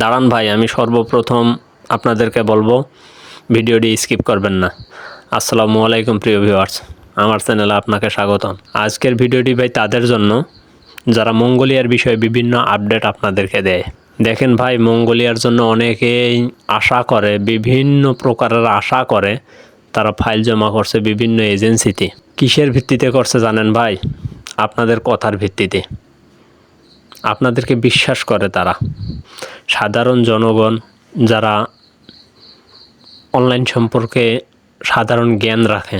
দাঁড়ান ভাই, আমি সর্বপ্রথম আপনাদেরকে বলব, ভিডিওটি স্কিপ করবেন না। আসসালামু আলাইকুম প্রিয় ভিউয়ার্স, আমার চ্যানেলে আপনাকে স্বাগতম। আজকের ভিডিওটি ভাই তাদের জন্য, যারা মঙ্গোলিয়ার বিষয়ে বিভিন্ন আপডেট আপনাদেরকে দেয়। দেখেন ভাই, মঙ্গোলিয়ার জন্য অনেকেই আশা করে, বিভিন্ন প্রকারের আশা করে, তারা ফাইল জমা করছে বিভিন্ন এজেন্সিতে। কিসের ভিত্তিতে করছে জানেন ভাই? আপনাদের কথার ভিত্তিতে। আপনাদেরকে বিশ্বাস করে তারা। সাধারণ জনগণ যারা অনলাইন সম্পর্কে সাধারণ জ্ঞান রাখে,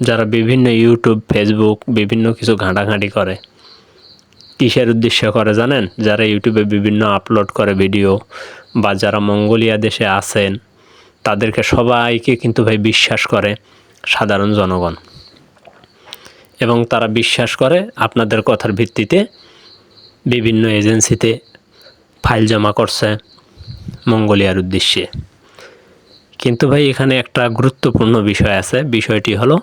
যারা বিভিন্ন ইউটিউব ফেসবুক বিভিন্ন কিছু ঘাঁটাঘাঁটি করে, কিসের উদ্দেশ্য করে জানেন? যারা ইউটিউবে বিভিন্ন আপলোড করে ভিডিও বা যারা মঙ্গোলিয়া দেশে আছেন, তাদেরকে সবাইকে কিন্তু ভাই বিশ্বাস করে সাধারণ জনগণ। এবং তারা বিশ্বাস করে আপনাদের কথার ভিত্তিতে বিভিন্ন এজেন্সিতে ফাইল জমা করছে মঙ্গোলিয়ার উদ্দেশ্যে। কিন্তু ভাই, এখানে একটা গুরুত্বপূর্ণ বিষয় আছে। বিষয়টি হলো,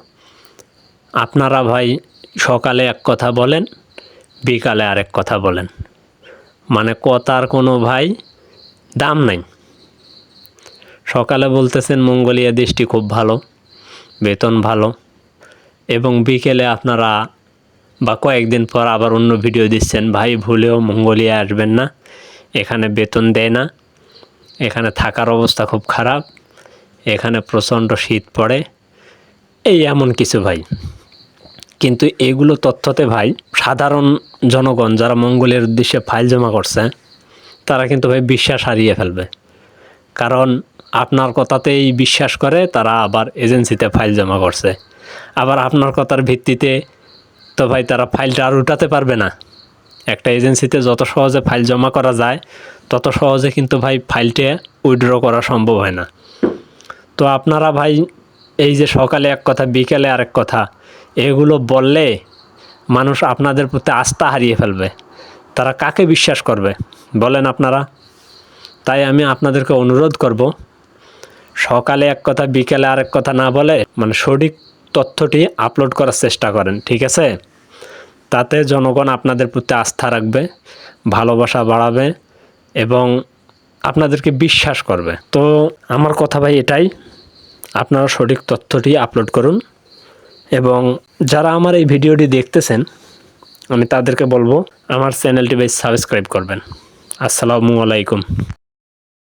আপনারা ভাই সকালে এক কথা বলেন, বিকালে আরেক কথা বলেন। মানে কথার কোনো ভাই দাম নাই। সকালে বলতেছেন, মঙ্গোলিয়া দেশটি খুব ভালো, বেতন ভালো, এবং বিকেলে আপনারা বা কয়েকদিন পর আবার অন্য ভিডিও দিচ্ছেন, ভাই, ভুলেও মঙ্গোলিয়া আসবেন না। এখানে বেতন দেয় না। এখানে থাকার অবস্থা খুব খারাপ। এখানে প্রচণ্ড শীত পড়ে। এই এমন কিছু ভাই। কিন্তু এগুলো তথ্যতে ভাই, সাধারণ জনগণ যারা মঙ্গলের উদ্দেশ্যে ফাইল জমা করছে, তারা কিন্তু ভাই বিশ্বাস হারিয়ে ফেলবে। কারণ আপনার কথাতেই বিশ্বাস করে, তারা আবার এজেন্সিতে ফাইল জমা করছে। আবার আপনার কথার ভিত্তিতে তো ভাই, তারা ফাইলটা আর উঠাতে পারবে না। একটা এজেন্সিতে যত সহজে ফাইল জমা করা যায়, তত সহজে কিন্তু ভাই ফাইলটা উইড্র করা সম্ভব হয় না। তো আপনারা ভাই, এই যে সকালে এক কথা, বিকেলে আরেক কথা, এগুলো বললে মানুষ আপনাদের প্রতি আস্থা হারিয়ে ফেলবে। তারা কাকে বিশ্বাস করবে? বলেন আপনারা। তাই আমি আপনাদেরকে অনুরোধ করব, সকালে এক কথা, বিকেলে আরেক কথা না বলে মানে সঠিক তথ্যটি আপলোড করার চেষ্টা করেন, ঠিক আছে? তাতে জনগণ আপনাদের প্রতি আস্থা রাখবে, ভালোবাসা বাড়াবে এবং আপনাদেরকে বিশ্বাস করবে। তো আমার কথা ভাই এটাই, আপনারা সঠিক তথ্যটি আপলোড করুন এবং যারা আমার এই ভিডিওটি দেখতেছেন, আমি তাদেরকে বলব আমার চ্যানেলটি বেশ সাবস্ক্রাইব করবেন। আসসালামু আলাইকুম।